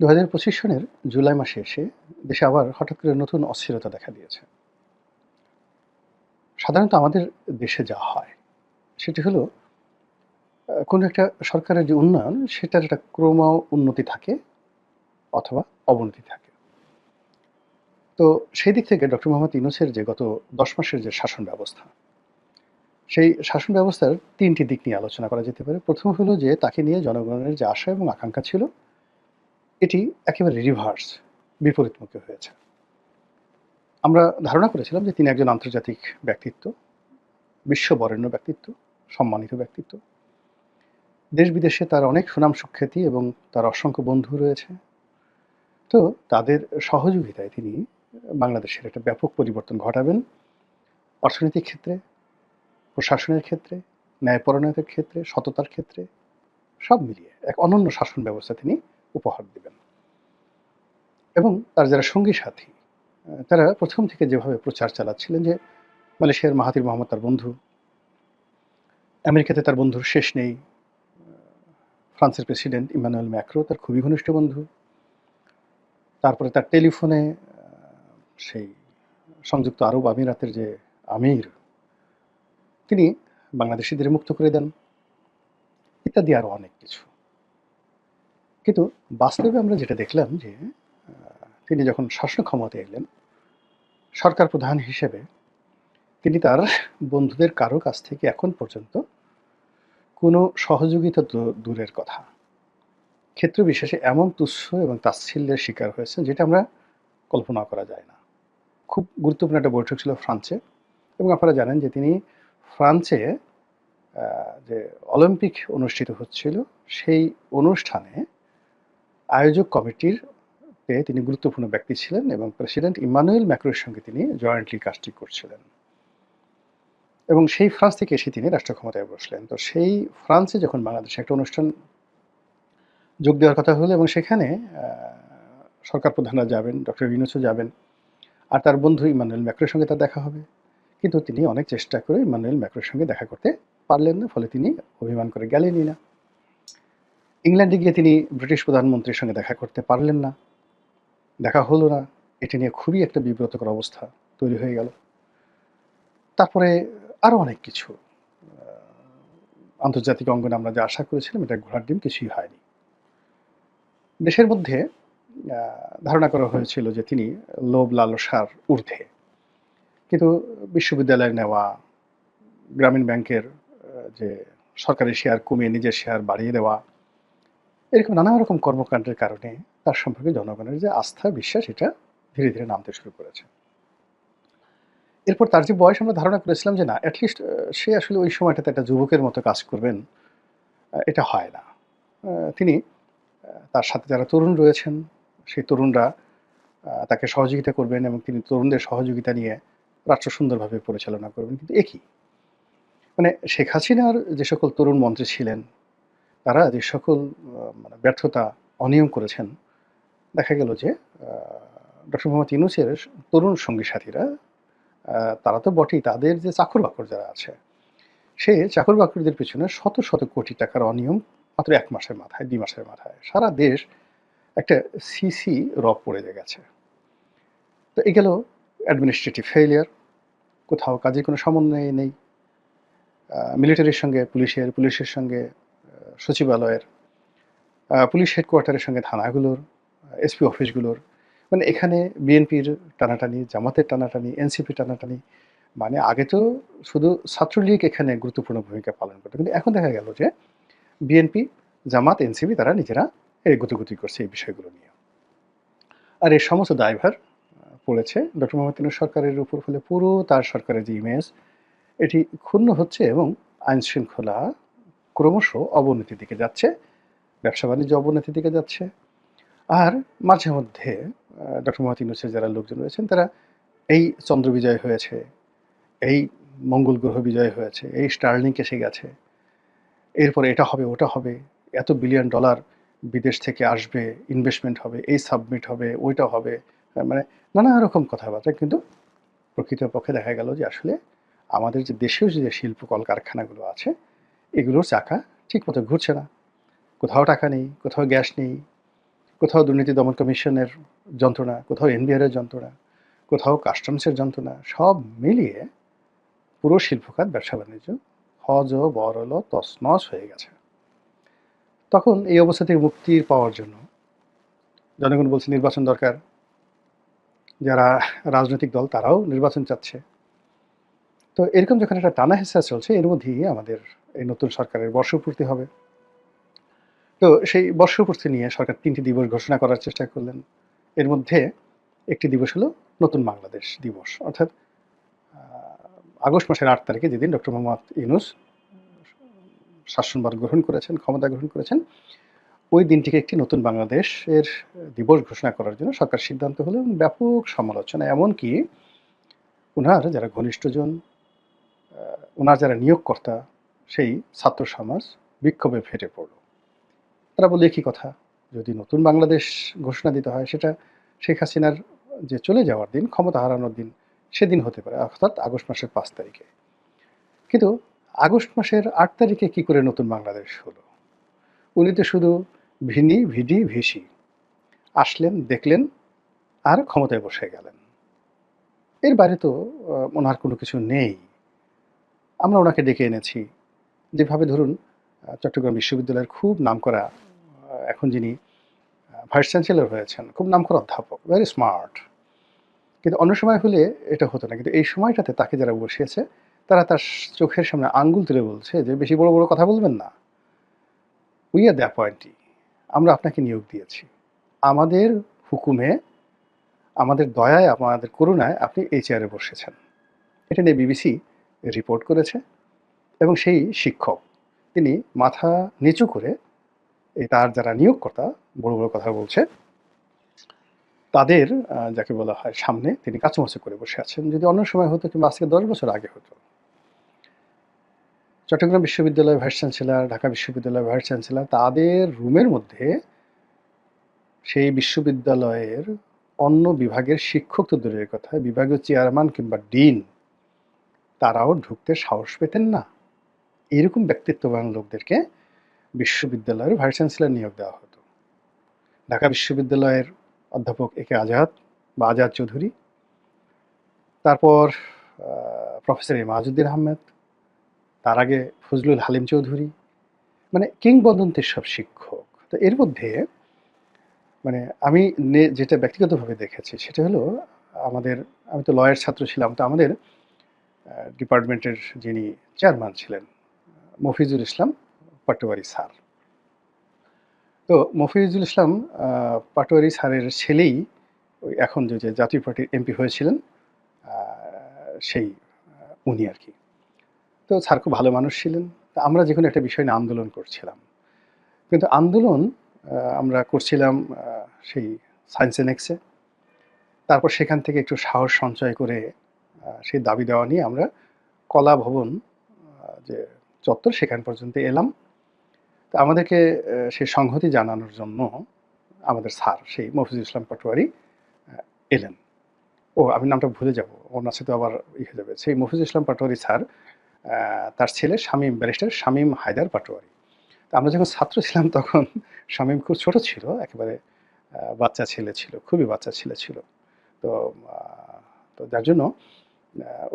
দু হাজার পঁচিশ সনের জুলাই মাসে এসে দেশে আবার হঠাৎ করে নতুন অস্থিরতা দেখা দিয়েছে। সাধারণত আমাদের দেশে যা হয়, সেটি হলো কোনো একটা সরকারের যে উন্নয়ন, সেটার একটা ক্রম উন্নতি থাকে অথবা অবনতি থাকে। তো সেই দিক থেকে ডক্টর মোহাম্মদ ইউনুসের যে গত দশ মাসের যে শাসন ব্যবস্থা, সেই শাসন ব্যবস্থার তিনটি দিক নিয়ে আলোচনা করা যেতে পারে। প্রথম হলো যে, তাকে নিয়ে জনগণের যে আশা এবং আকাঙ্ক্ষা ছিল এটি একেবারে রিভার্স বিপরীতমুখী হয়েছে। আমরা ধারণা করেছিলাম যে তিনি একজন আন্তর্জাতিক ব্যক্তিত্ব, বিশ্ববরেণ্য ব্যক্তিত্ব, সম্মানিত ব্যক্তিত্ব। দেশ বিদেশে তার অনেক সুনাম সুখ্যাতি এবং তার অসংখ্য বন্ধু রয়েছে। তো তাদের সহযোগিতায় তিনি বাংলাদেশের একটা ব্যাপক পরিবর্তন ঘটাবেন। অর্থনৈতিক ক্ষেত্রে, প্রশাসনের ক্ষেত্রে ন্যায়পরণতার ক্ষেত্রে, সততার ক্ষেত্রে, সব মিলিয়ে এক অনন্য শাসন ব্যবস্থা তিনি উপহার দেবেন। এবং তার যারা সঙ্গী সাথী তারা প্রথম থেকে যেভাবে প্রচার চালাচ্ছিলেন যে মালয়েশিয়ার মাহাতির মোহাম্মদ তার বন্ধু, আমেরিকাতে তার বন্ধুর শেষ নেই ফ্রান্সের প্রেসিডেন্ট ইমানুয়েল ম্যাক্রো তার খুবই ঘনিষ্ঠ বন্ধু, তারপরে তার টেলিফোনে সেই সংযুক্ত আরব আমিরাতের যে আমির, তিনি বাংলাদেশিদের মুক্ত করে দেন, ইত্যাদি আরও অনেক কিছু। কিন্তু বাস্তবে আমরা যেটা দেখলাম যে তিনি যখন শাসন ক্ষমতায় এলেন, সরকার প্রধান হিসেবে তিনি তার বন্ধুদের কারও কাছ থেকে এখন পর্যন্ত কোনো সহযোগিতা দূরের কথা। ক্ষেত্র বিশেষে এমন তুচ্ছ এবং তাচ্ছিল্যের শিকার হয়েছে যেটা আমরা কল্পনা করা যায় না। খুব গুরুত্বপূর্ণ একটা বৈঠক ছিল ফ্রান্সে এবং আপনারা জানেন যে তিনি ফ্রান্সে যে অলিম্পিক অনুষ্ঠিত হচ্ছিল, সেই অনুষ্ঠানে আয়োজক কমিটির তিনি গুরুত্বপূর্ণ ব্যক্তি ছিলেন এবং প্রেসিডেন্ট ইমানুয়েল ম্যাক্রোর সঙ্গে তিনি জয়েন্টলি কাজটি করছিলেন। এবং সেই ফ্রান্স থেকে এসে তিনি রাষ্ট্র ক্ষমতায় বসলেন। তো সেই ফ্রান্সে যখন বাংলাদেশে একটা অনুষ্ঠান যোগ দেওয়ার কথা হলো এবং সেখানে সরকার প্রধানরা যাবেন, ডক্টর ইউনুসও যাবেন, আর তার বন্ধু ইমানুয়েল ম্যাক্রোর সঙ্গে তার দেখা হবে। কিন্তু তিনি অনেক চেষ্টা করে ইমানুয়েল ম্যাক্রোর সঙ্গে দেখা করতে পারলেন না, ফলে তিনি অভিমান করে গেলেনই না। ইংল্যান্ডে গিয়ে তিনি ব্রিটিশ প্রধানমন্ত্রীর সঙ্গে দেখা করতে পারলেন না। দেখা হলো না। এটি নিয়ে খুবই একটা বিব্রতকর অবস্থা তৈরি হয়ে গেল। তারপরে আরও অনেক কিছু। আন্তর্জাতিক অঙ্গনে আমরা যা আশা করেছিলাম, এটা ঘোড়ার ডিম কিছুই হয়নি। দেশের মধ্যে ধারণা করা হয়েছিল যে তিনি লোভ লালসার ঊর্ধ্বে। কিন্তু বিশ্ববিদ্যালয়ে নেওয়া, গ্রামীণ ব্যাংকের যে সরকারি শেয়ার কমিয়ে নিজের শেয়ার বাড়িয়ে দেওয়া এরকম নানা রকম কর্মকাণ্ডের কারণে তার সম্পর্কে জনগণের যে আস্থা, বিশ্বাস, এটা ধীরে ধীরে নামতে শুরু করেছে। এরপর তার যে বয়স আমরা ধারণা করেছিলাম যে না অ্যাটলিস্ট সে আসলে ওই সময়টাতে একটা যুবকের মতো কাজ করবেন এটা হয় না। তিনি তার সাথে যারা তরুণ রয়েছেন, সেই তরুণরা তাকে সহযোগিতা করবেন এবং তিনি তরুণদের সহযোগিতা নিয়ে রাষ্ট্র সুন্দরভাবে পরিচালনা করবেন। কিন্তু একই মানে শেখ হাসিনার যে সকল তরুণ মন্ত্রী ছিলেন তারা যে সকল মানে ব্যর্থতা অনিয়ম করেছেন, দেখা গেল যে ডক্টর মোহাম্মদ ইউনুসের তরুণ সঙ্গী সাথীরা তারা তো বটেই তাদের যে চাকর বাকর যারা আছে, সে চাকর বাকরদের পিছনে শত শত কোটি টাকার অনিয়ম মাত্র এক মাসের মাথায়, দুই মাসের মাথায়, সারা দেশ একটা সিসি রব পড়ে গেছে। তো এ গেল অ্যাডমিনিস্ট্রেটিভ ফেলিয়ার কোথাও কাজে কোনো সমন্বয় নেই মিলিটারির সঙ্গে, পুলিশের পুলিশের সঙ্গে সচিবালয়ের পুলিশ হেডকোয়ার্টারের সঙ্গে থানাগুলোর এসপি অফিসগুলোর মানে এখানে বিএনপির টানাটানি, জামাতের টানাটানি এনসিপি টানাটানি মানে আগে তো শুধু ছাত্রলীগ এখানে গুরুত্বপূর্ণ ভূমিকা পালন করতো। কিন্তু এখন দেখা গেল যে বিএনপি, জামাত, এনসিপি তারা নিজেরা গুতুগুতি করছে এই বিষয়গুলো নিয়ে। আর এই সমস্ত দায়ভার পড়েছে ডক্টর মোহাম্মদ সরকারের উপর, ফলে পুরো তার সরকারের যে ইমেজ, এটি ক্ষুণ্ণ হচ্ছে এবং আইন শৃঙ্খলা ক্রমশ অবনতির দিকে যাচ্ছে, ব্যবসা বাণিজ্য অবনতির দিকে যাচ্ছে। আর মাঝে মধ্যে ডক্টর মোহাম্মদ ইউনুসের যারা লোকজন রয়েছেন, তারা এই চন্দ্র বিজয় হয়েছে, এই মঙ্গল গ্রহ বিজয় হয়েছে, এই স্টার্লিং এসে গেছে। এরপরে এটা হবে, ওটা হবে, এত বিলিয়ন ডলার বিদেশ থেকে আসবে ইনভেস্টমেন্ট হবে, এই সাবমিট হবে, ওইটা হবে মানে নানা রকম কথাবার্তা। কিন্তু প্রকৃতপক্ষে দেখা গেল যে আসলে আমাদের যে দেশীয় যে শিল্প কলকারখানাগুলো আছে এগুলোর চাকা ঠিকমতো ঘুরছে না। কোথাও টাকা নেই, কোথাও গ্যাস নেই, কোথাও দুর্নীতি দমন কমিশনের যন্ত্রণা, কোথাও এনবিআর এর যন্ত্রণা, কোথাও কাস্টমসের যন্ত্রণা, সব মিলিয়ে পুরো শিল্পখাত, ব্যবসা বাণিজ্য হজ, বরল তসনস হয়ে গেছে। তখন এই অবস্থা থেকে মুক্তি পাওয়ার জন্য জনগণ বলছে নির্বাচন দরকার। যারা রাজনৈতিক দল তারাও নির্বাচন চাচ্ছে। তো এরকম যখন একটা টানা হেসা চলছে, এর মধ্যেই আমাদের এই নতুন সরকারের বর্ষপূর্তি হবে। তো সেই বর্ষপূর্তি নিয়ে সরকার তিনটি দিবস ঘোষণা করার চেষ্টা করলেন। এর মধ্যে একটি দিবস হলো নতুন বাংলাদেশ দিবস। অর্থাৎ আগস্ট মাসের আট তারিখে যেদিন ডক্টর মোহাম্মদ ইউনুস শাসনভার গ্রহণ করেছেন, ক্ষমতা গ্রহণ করেছেন, ওই দিনটিকে একটি নতুন বাংলাদেশের দিবস ঘোষণা করার জন্য সরকার সিদ্ধান্ত হলো ব্যাপক সমালোচনা। এমনকি ওনার যারা ঘনিষ্ঠজন ওনার যারা নিয়োগকর্তা, সেই ছাত্র সমাজ বিক্ষোভে ফেটে পড়ল। তারা বললে কি কথা? যদি নতুন বাংলাদেশ ঘোষণা দিতে হয়, সেটা শেখ হাসিনার যে চলে যাওয়ার দিন, ক্ষমতা হারানোর দিন, সেদিন হতে পারে, অর্থাৎ আগস্ট মাসের পাঁচ তারিখে। কিন্তু আগস্ট মাসের আট তারিখে কি করে নতুন বাংলাদেশ হলো? উনি তো শুধু ভিনি, ভিডি, ভিসি। আসলেন, দেখলেন, আর ক্ষমতায় বসে গেলেন। এর বাইরে তো ওনার কোনো কিছু নেই। আমরা ওনাকে ডেকে এনেছি। যেভাবে ধরুন চট্টগ্রাম বিশ্ববিদ্যালয়ের খুব নামকরা এখন যিনি ভাইস চ্যান্সেলর হয়েছেন, খুব নামকরা অধ্যাপক ভেরি স্মার্ট কিন্তু অন্য সময় হলে এটা হতো না। কিন্তু এই সময়টাতে তাকে যারা বসিয়েছে, তারা তার চোখের সামনে আঙ্গুল তুলে বলছে যে, বেশি বড় বড় কথা বলবেন না। উই আর দ্য অ্যাপয়েন্টি আমরা আপনাকে নিয়োগ দিয়েছি। আমাদের হুকুমে, আমাদের দয়ায়, আমাদের করুণায় আপনি এই চেয়ারে বসেছেন। এটা নিয়ে বিবিসি রিপোর্ট করেছে এবং সেই শিক্ষক, তিনি মাথা নিচু করে এই তার যারা নিয়োগকর্তা, বড় বড় কথা বলছে, তাদের যাকে বলা হয় সামনে তিনি কাচুমাচু করে বসে আছেন। যদি অন্য সময় হতো কিংবা আজকে দশ বছর আগে হতো। চট্টগ্রাম বিশ্ববিদ্যালয়ের ভাইস চ্যান্সেলর, ঢাকা বিশ্ববিদ্যালয়ের ভাইস চ্যান্সেলর, তাদের রুমের মধ্যে সেই বিশ্ববিদ্যালয়ের অন্য বিভাগের শিক্ষক তো দূরের কথা, বিভাগীয় চেয়ারম্যান কিংবা ডিন তারাও ঢুকতে সাহস পেতেন না। এরকম ব্যক্তিত্ববান লোকদেরকে বিশ্ববিদ্যালয়ের ভাইস চ্যান্সেলর নিয়োগ দেওয়া হতো। ঢাকা বিশ্ববিদ্যালয়ের অধ্যাপক এ কে আজাদ বা আজাদ চৌধুরী, তারপর প্রফেসর ইমাজুদ্দিন আহমেদ, তার আগে ফজলুল হালিম চৌধুরী মানে কিংবদন্তির সব শিক্ষক। তো এর মধ্যে মানে আমি যেটা ব্যক্তিগতভাবে দেখেছি সেটা হলো আমাদের, আমি তো লয়ের ছাত্র ছিলাম, তো আমাদের ডিপার্টমেন্টের যিনি চেয়ারম্যান ছিলেন, মফিজুল ইসলাম পাটোয়ারি স্যার। তো মফিজুল ইসলাম পাটোয়ারি স্যারের ছেলেই ওই এখন যে জাতীয় পার্টির এমপি হয়েছিলেন সেই উনি আর কি। তো স্যার খুব ভালো মানুষ ছিলেন। আমরা যে কোনো একটা বিষয় নিয়ে আন্দোলন করছিলাম। কিন্তু আন্দোলন আমরা করছিলাম সেই সায়েন্স এনেক্সে তারপর সেখান থেকে একটু সাহস সঞ্চয় করে সেই দাবি দেওয়া নিয়ে আমরা কলা ভবন যে চত্বর, সেখান পর্যন্ত এলাম। তো আমাদেরকে সেই সংহতি জানানোর জন্য আমাদের স্যার, সেই মফিজুল ইসলাম পাটোয়ারি এলেন। ও, আমি নামটা ভুলে যাব, ওনার সাথে আবার ই হয়ে যাবে। সেই মফিজুল ইসলাম পাটোয়ারি স্যার তার ছেলে শামীম, ব্যারিস্টার শামীম হায়দার পাটোয়ারি। তো আমরা যখন ছাত্র ছিলাম তখন শামীম খুব ছোট ছিল, একেবারে বাচ্চা ছেলে ছিল, খুবই বাচ্চা ছেলে ছিল। তো তো যার জন্য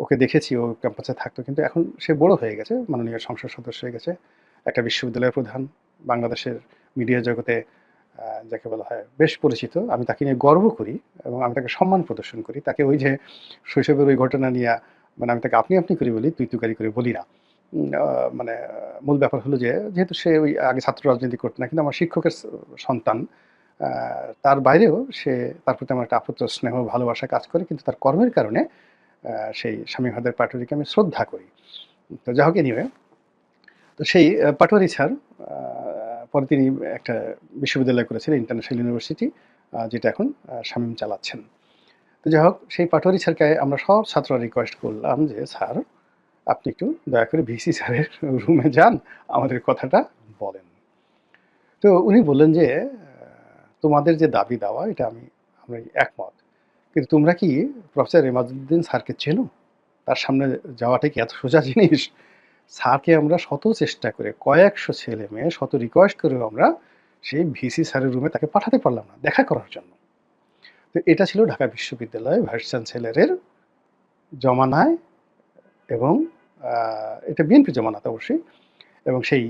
ওকে দেখেছি, ও ক্যাম্পাসে থাকতো, কিন্তু এখন সে বড় হয়ে গেছে, মাননীয় সংসদ সদস্য হয়ে গেছে। একটা বিশ্ববিদ্যালয়ের প্রধান, বাংলাদেশের মিডিয়া জগতে যাকে বলা হয় বেশ পরিচিত। আমি তাকে নিয়ে গর্ব করি এবং আমি তাকে সম্মান প্রদর্শন করি। তাকে ওই যে শৈশবের ওই ঘটনা নিয়ে মানে আমি তাকে আপনি আপনি করে বলি, তুই তুকারি করে বলি না। মানে মূল ব্যাপার হলো যে, যেহেতু সে ওই আগে ছাত্র রাজনীতি করতো না, কিন্তু আমার শিক্ষকের সন্তান তার বাইরেও সে তার প্রতি আমার একটা আপত্ত স্নেহ, ভালোবাসা কাজ করে, কিন্তু তার কর্মের কারণে সেই স্বামী হাদের পাটুরিকে আমি শ্রদ্ধা করি। তো যা হোক এনিওয়ে তো সেই পাটোয়ারি স্যার পরে তিনি একটা বিশ্ববিদ্যালয় করেছিলেন ইন্টারন্যাশনাল ইউনিভার্সিটি যেটা এখন শামীম চালাচ্ছেন। তো যাই হোক, সেই পাটোয়ারি স্যারকে আমরা সব ছাত্ররা রিকোয়েস্ট করলাম যে, স্যার, আপনি একটু দয়া করে ভিসি স্যারের রুমে যান, আমাদের কথাটা বলেন। তো উনি বললেন যে তোমাদের যে দাবি দেওয়া, এটা আমি আমরা একমত। কিন্তু তোমরা কি প্রফেসর ইমাজুদ্দিন স্যারকে চেনো? তার সামনে যাওয়াটা কি এত সোজা জিনিস? স্যারকে আমরা শত চেষ্টা করে, কয়েকশো ছেলে মেয়ে শত রিকোয়েস্ট করেও আমরা সেই ভিসি স্যারের রুমে তাকে পাঠাতে পারলাম না, দেখা করার জন্য। তো এটা ছিল ঢাকা বিশ্ববিদ্যালয়ে ভাইস চ্যান্সেলরের জমানায় এবং এটা বিএনপি জমানাতে অবশ্যই, এবং সেই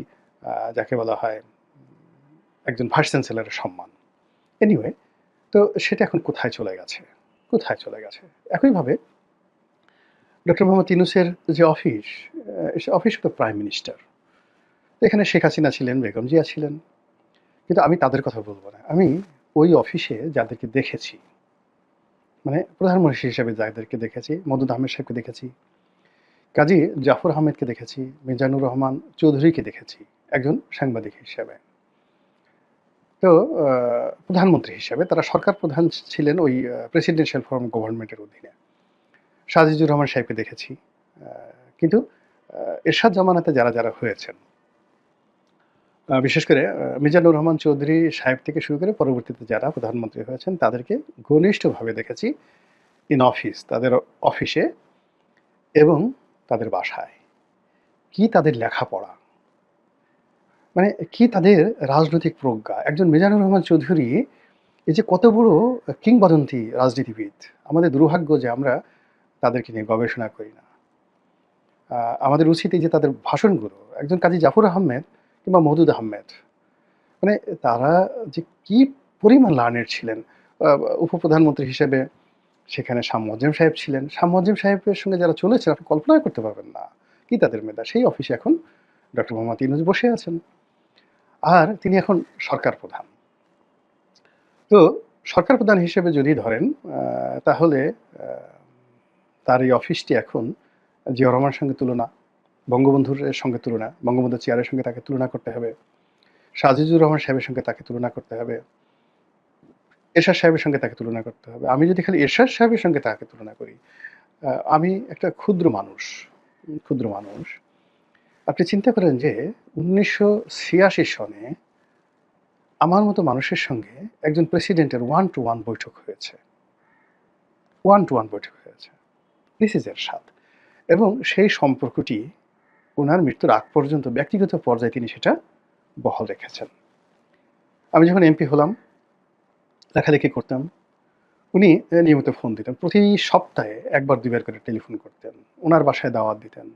যাকে বলা হয় একজন ভাইস চ্যান্সেলরের সম্মান। এনিওয়ে তো সেটা এখন কোথায় চলে গেছে? কোথায় চলে গেছে? একইভাবে ডক্টর মোহাম্মদ ইউনুসের যে অফিস সে অফিস তো প্রাইম মিনিস্টার। এখানে শেখ হাসিনা ছিলেন, বেগম জিয়া ছিলেন। কিন্তু আমি তাদের কথা বলব না। আমি ওই অফিসে যাদেরকে দেখেছি মানে প্রধানমন্ত্রী হিসেবে যাদেরকে দেখেছি, মদুদ আহমেদ সাহেবকে দেখেছি, কাজী জাফর আহমেদকে দেখেছি, মিজানুর রহমান চৌধুরীকে দেখেছি, একজন সাংবাদিক হিসেবে। তো প্রধানমন্ত্রী হিসেবে তারা সরকার প্রধান ছিলেন ওই প্রেসিডেন্সিয়াল ফর্ম গভর্নমেন্টের অধীনে। সাজিজুর রহমান সাহেবকে দেখেছি। কিন্তু এরশাদ জামানাতে যারা যারা হয়েছেন বিশেষ করে মিজানুর রহমান চৌধুরী সাহেব থেকে শুরু করে পরবর্তীতে যারা প্রধানমন্ত্রী হয়েছেন, তাদেরকে ঘনিষ্ঠভাবে দেখেছি ইন অফিস তাদের অফিসে এবং তাদের বাসায়। কি তাদের লেখাপড়া? মানে কি তাদের রাজনৈতিক প্রজ্ঞা? একজন মিজানুর রহমান চৌধুরী, এই যে কত বড় কিংবদন্তি রাজনীতিবিদ, আমাদের দুর্ভাগ্য যে আমরা তাদেরকে নিয়ে গবেষণা করি না। আমাদের উচিত এই যে তাদের ভাষণগুলো, একজন কাজী জাফর আহমেদ কিংবা মহদুদ আহমেদ মানে তারা যে কি পরিমাণ লার্নের ছিলেন উপপ্রধানমন্ত্রী হিসেবে সেখানে শাহ মজ্জেম সাহেব ছিলেন। শাহ মজ্জেম সাহেবের সঙ্গে যারা চলেছেন, আপনি কল্পনা করতে পারবেন না কি তাদের মেধা। সেই অফিসে এখন ডক্টর মোহাম্মদ ইউনুস বসে আছেন। আর তিনি এখন সরকার প্রধান। তো সরকার প্রধান হিসেবে যদি ধরেন তাহলে তার এই অফিসটি এখন জিয়া রহমানের সঙ্গে তুলনা, বঙ্গবন্ধুর সঙ্গে তুলনা, বঙ্গবন্ধু চেয়ারের সঙ্গে তাকে তুলনা করতে হবে, সাজিজুর রহমান সাহেবের সঙ্গে তাকে তুলনা করতে হবে, এরশাদ সাহেবের সঙ্গে তাকে তুলনা করতে হবে। আমি যদি খালি এরশাদ সাহেবের সঙ্গে তাকে তুলনা করি আমি একটা ক্ষুদ্র মানুষ ক্ষুদ্র মানুষ আপনি চিন্তা করেন যে উনিশশো ছিয়াশি সনে আমার মতো মানুষের সঙ্গে একজন প্রেসিডেন্টের ওয়ান টু ওয়ান বৈঠক হয়েছে। ওয়ান টু ওয়ান বৈঠক হয়েছে। দিস ইজ এরশাদ এবং সেই সম্পর্কটি ওনার মৃত্যুর আগ পর্যন্ত ব্যক্তিগত পর্যায়ে তিনি সেটা বহাল রেখেছেন। আমি যখন এমপি হলাম, লেখালেখি করতাম, উনি নিয়মিত ফোন দিতেন। প্রতি সপ্তাহে একবার দুইবার করে টেলিফোন করতেন। ওনার বাসায় দাওয়াত দিতেন।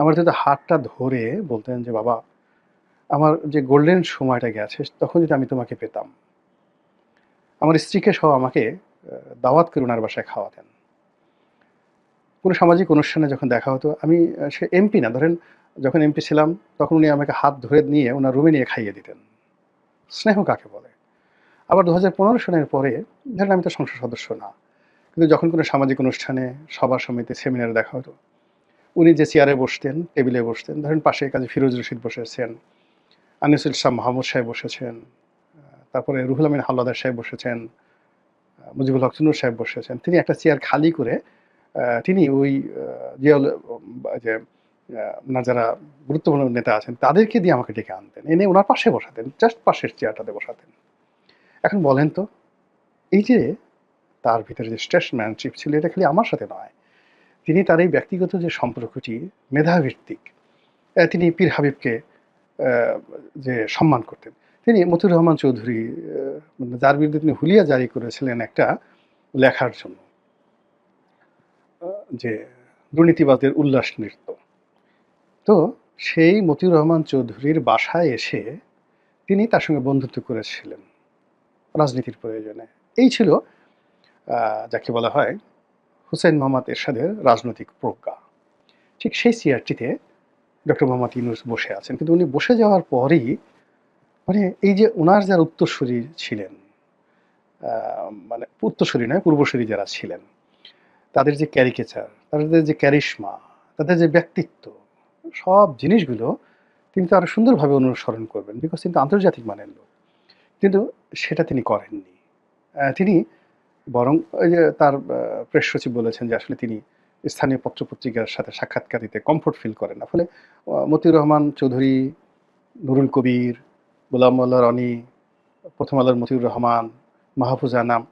আমার যদি হাতটা ধরে বলতেন যে, বাবা, আমার যে গোল্ডেন সময়টা গেছে, তখন যদি আমি তোমাকে পেতাম, আমার স্ত্রীকে সহ আমাকে দাওয়াত করে ওনার বাসায় খাওয়াতেন। কোনো সামাজিক অনুষ্ঠানে যখন দেখা হতো, আমি সে এমপি না, ধরেন যখন এমপি ছিলাম, তখন উনি আমাকে হাত ধরে নিয়ে ওনার রুমে নিয়ে খাইয়ে দিতেন। স্নেহ কাকে বলে? আবার দু হাজার পনেরো সনের পরে, ধরেন আমি তো সংসদ সদস্য না, কিন্তু যখন কোনো সামাজিক অনুষ্ঠানে, সভা সমিতি সেমিনারে দেখা হতো উনি যে চেয়ারে বসতেন টেবিলে বসতেন, ধরেন পাশে কাজী ফিরোজ রশিদ বসেছেন আনিসুল ইসলাম মাহমুদ সাহেব বসেছেন তারপরে রুহুল আমিন হাল্লাদার সাহেব বসেছেন মুজিবুল হক চুনুর সাহেব বসেছেন। তিনি একটা চেয়ার খালি করে তিনি ওই যে ওনার যারা গুরুত্বপূর্ণ নেতা আছেন, তাদেরকে দিয়ে আমাকে ডেকে আনতেন। এনে ওনার পাশে বসাতেন জাস্ট পাশের চেয়ারটাতে বসাতেন। এখন বলেন তো, এই যে, তার ভিতরে যে স্টেটসম্যানশিপ ছিল, এটা খালি আমার সাথে নয় তিনি তার এই ব্যক্তিগত যে সম্পর্কটি মেধাভিত্তিক তিনি পীর হাবিবকে যে সম্মান করতেন। তিনি মতিউর রহমান চৌধুরী যার বিরুদ্ধে তিনি হুলিয়া জারি করেছিলেন একটা লেখার জন্য যে দুর্নীতিবাদের উল্লাস নৃত্য। তো সেই মতিউর রহমান চৌধুরীর বাসায় এসে তিনি তার সঙ্গে বন্ধুত্ব করেছিলেন রাজনীতির প্রয়োজনে। এই ছিল যাকে বলা হয় হুসেন মোহাম্মদ এরশাদের রাজনৈতিক প্রজ্ঞা। ঠিক সেই চেয়ারটিতে ডক্টর মোহাম্মদ ইউনুস বসে আছেন। কিন্তু উনি বসে যাওয়ার পরই মানে এই যে ওনার যারা উত্তরসূরি ছিলেন মানে উত্তরসূরি নয়, পূর্বসূরি যারা ছিলেন, তাদের যে ক্যারিকেচার, তাদের যে ক্যারিশমা, তাদের যে ব্যক্তিত্ব, সব জিনিসগুলো তিনি তো আরও সুন্দরভাবে অনুসরণ করবেন। বিকজ তিনি তো আন্তর্জাতিক মানের লোক। কিন্তু সেটা তিনি করেননি। তিনি বরং ওই যে তার প্রেস সচিব বলেছেন যে আসলে তিনি স্থানীয় পত্রপত্রিকার সাথে সাক্ষাৎকার দিতে কমফোর্ট ফিল করেন না। ফলে মতিউর রহমান চৌধুরী, নুরুল কবির, গোলাম মোল্লা রনি, প্রথম আলোর মতিউর রহমান, মাহফুজ আনাম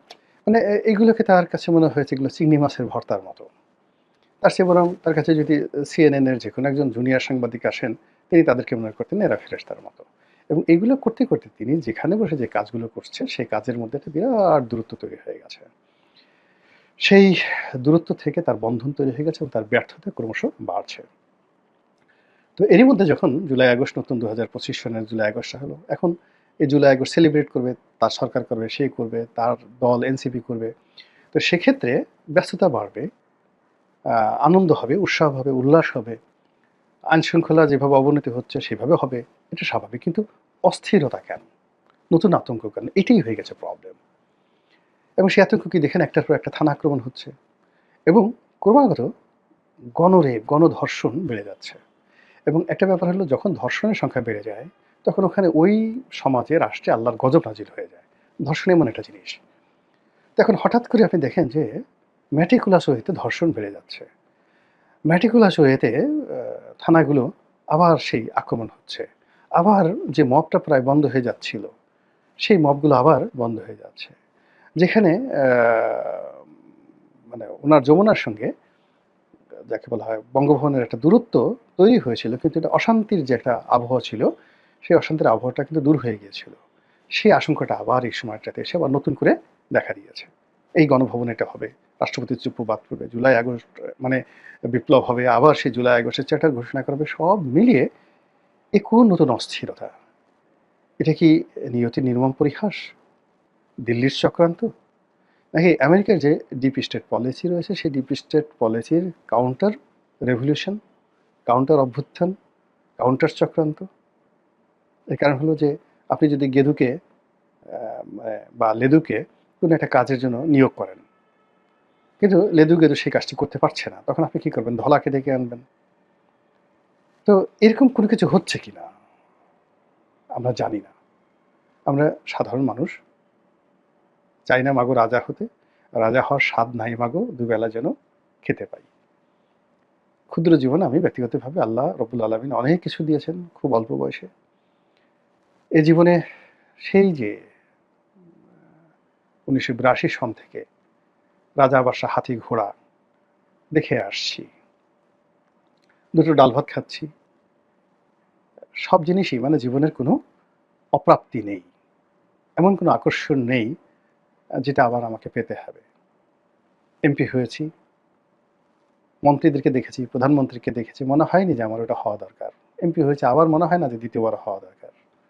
মানে এইগুলোকে তার কাছে মনে হয়েছে এগুলো চিংড়ি মাছের ভর্তার মতো। তার চেয়ে বরং তার কাছে যদি সিএনএন এর যে কোনো একজন জুনিয়র সাংবাদিক আসেন, তিনি তাদেরকে মনে করতেন এরা ফেরেস্তার মতো। এবং এইগুলো করতে করতে তিনি যেখানে বসে যে কাজগুলো করছে, সেই কাজের মধ্যে একটা বিরাট দূরত্ব তৈরি হয়ে গেছে। সেই দূরত্ব থেকে তার বন্ধন তৈরি হয়ে গেছে এবং তার ব্যর্থতা ক্রমশ বাড়ছে। তো এরই মধ্যে যখন জুলাই আগস্ট, নতুন দু হাজার পঁচিশ সনের জুলাই আগস্টটা হলো, এখন এই জুলাই আগস্ট সেলিব্রেট করবে, তার সরকার করবে সে করবে, তার দল, এনসিপি করবে। তো সেক্ষেত্রে ব্যস্ততা বাড়বে আনন্দ হবে, উৎসাহ হবে, উল্লাস হবে আইন শৃঙ্খলা যেভাবে অবনতি হচ্ছে, সেভাবে হবে। এটা স্বাভাবিক, কিন্তু অস্থিরতা কেন? নতুন আতঙ্ক কেন? এটাই হয়ে গেছে প্রবলেম এবং সেই আতঙ্ক কি দেখেন? একটার পর একটা থানা আক্রমণ হচ্ছে এবং ক্রমাগত গণরেপ, গণধর্ষণ বেড়ে যাচ্ছে। এবং একটা ব্যাপার হলো, যখন ধর্ষণের সংখ্যা বেড়ে যায়, তখন ওখানে ওই সমাজে রাষ্ট্রে আল্লাহর গজব নাজির হয়ে যায়। ধর্ষণ এমন একটা জিনিস। এখন হঠাৎ করে আপনি দেখেন যে ম্যাটিকুলাস ওয়েতে ধর্ষণ বেড়ে যাচ্ছে। ম্যাটিকুলাস ওয়েতে থানাগুলো আবার সেই আক্রমণ হচ্ছে। আবার যে মবটা প্রায় বন্ধ হয়ে যাচ্ছিল, সেই মবগুলো আবার বন্ধ হয়ে যাচ্ছে। যেখানে মানে ওনার যমুনার সঙ্গে, যাকে বলা হয় বঙ্গভবনের একটা দূরত্ব তৈরি হয়েছিল, কিন্তু এটা অশান্তির যে একটা আবহাওয়া ছিল, সেই অশান্তির আবহাওয়াটা কিন্তু দূর হয়ে গিয়েছিল। সেই আশঙ্কাটা আবার এই সময়টাতে এসে আবার নতুন করে দেখা দিয়েছে। এই গণভবন এটা হবে, রাষ্ট্রপতি চুপ্পবাদ করবে জুলাই আগস্ট মানে বিপ্লব হবে, আবার সেই জুলাই আগস্টের চার্টার ঘোষণা করবে সব মিলিয়ে এ কোন নতুন অস্থিরতা? এটা কি নিয়তি নির্মম পরিহাস? দিল্লির চক্রান্ত? নাকি আমেরিকার যে ডিপ স্টেট পলিসি রয়েছে, সেই ডিপ স্টেট পলিসির কাউন্টার রেভলিউশন, কাউন্টার অভ্যুত্থান, কাউন্টার চক্রান্ত? এর কারণ হলো যে, আপনি যদি গেদুকে মানে বা লেদুকে কোনো একটা কাজের জন্য নিয়োগ করেন, কিন্তু লেদু গেদু সেই কাজটি করতে পারছে না, তখন আপনি কী করবেন? ধলাকে ডেকে আনবেন। তো এরকম কোনো কিছু হচ্ছে কি না আমরা জানি না। আমরা সাধারণ মানুষ। চাই না মাগো রাজা হতে। রাজা হওয়ার স্বাদ নাই মাগো, দুবেলা যেন খেতে পাই। ক্ষুদ্র জীবনে আমি ব্যক্তিগতভাবে আল্লাহ রবুল আলমিন অনেক কিছু দিয়েছেন খুব অল্প বয়সে। এ জীবনে সেই যে, উনিশশো বিরাশি সন থেকে রাজা বাসা হাতি ঘোড়া দেখে আসছি। দুটো ডাল ভাত খাচ্ছি। সব জিনিসই মানে জীবনের কোনো অপ্রাপ্তি নেই। এমন কোনো আকর্ষণ নেই, যেটা আবার আমাকে পেতে হবে। এমপি হয়েছি। মন্ত্রীদেরকে দেখেছি, প্রধানমন্ত্রীকে দেখেছি, মনে হয়নি যে আমার ওটা হওয়া দরকার। এমপি হয়েছে, আবার মনে হয় না যে দ্বিতীয়বার হওয়া দরকার।